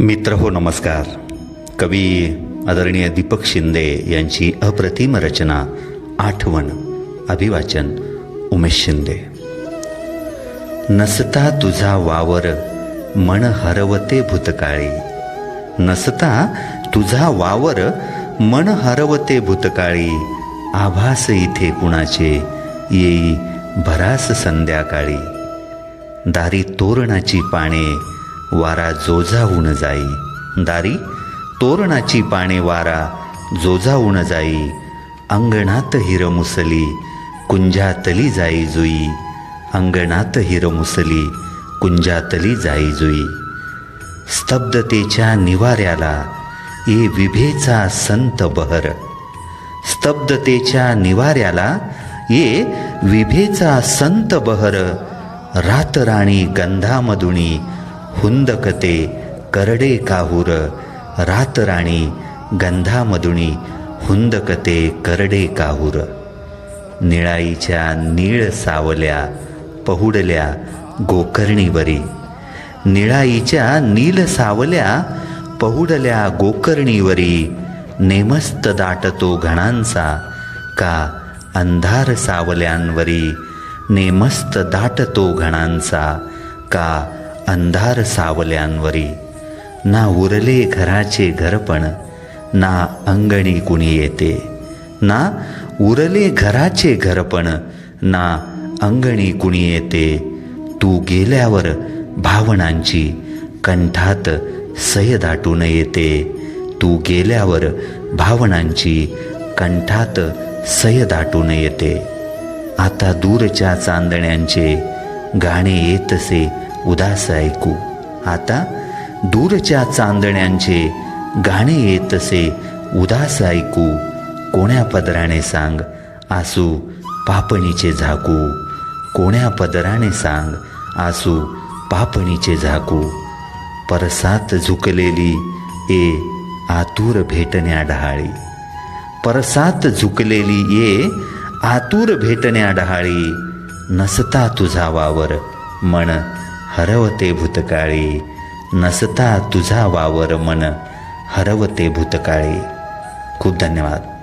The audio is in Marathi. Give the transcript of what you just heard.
मित्र हो नमस्कार. कवी आदरणीय दीपक शिंदे यांची अप्रतिम रचना आठवण अभिवाचन उमेश शिंदे. नसता तुझा वावर मन हरवते भूतकाळी. नसता तुझा वावर मन हरवते भूतकाळी. आभास इथे कुणाचे येई भरास संध्याकाळी. दारी तोरणाची पाने वारा जोजावून जाई. दारी तोरणाची पाने वारा जोजावून जाई. अंगणात हिरमुसली कुंजातली जाई जुई. अंगणात हिरमुसली कुंजातली जाई जुई. स्तब्धतेच्या निवाऱ्याला ये विभेचा संत बहर. स्तब्धतेच्या निवाऱ्याला ये विभेचा संत बहर. रातराणी गंधामधुणी हुंदकते करडे काहूर रातराणी गंधामधुणी हुंदकते करडे काहूर. निळाईच्या नीळ सावल्या पहुडल्या गोकर्णीवरी. निळाईच्या नील सावल्या पहुडल्या गोकर्णीवरी. नेमस्त दाटतो घणांचा का अंधार सावल्यांवरी. नेमस्त दाटतो घणांचा का अंधार सावल्यांवरी. ना उरले घराचे घरपण ना अंगणी कुणी येते. ना उरले घराचे घरपण ना अंगणी कुणी येते. तू गेल्यावर भावनांची कंठात सय दाटून येते. तू गेल्यावर भावनांची कंठात सय दाटून येते. आता दूरच्या चांदण्यांचे गाणे येतसे उदास ऐकू. आता दूरच्या चांदण्यांचे गाणे येत असे उदास ऐकू. कोण्या पदराने सांग आसू पापणीचे झाकू. कोण्या पदराने सांग आसू पापणीचे झाकू. परसात झुकलेली ए आतूर भेटण्या डहाळी परसात झुकलेली ये आतूर भेटण्या डहाळी नसता तुझा वावर मन हरवते भूतकाळी. नसता तुझा वावर मन हरवते भूतकाळी. खूप धन्यवाद.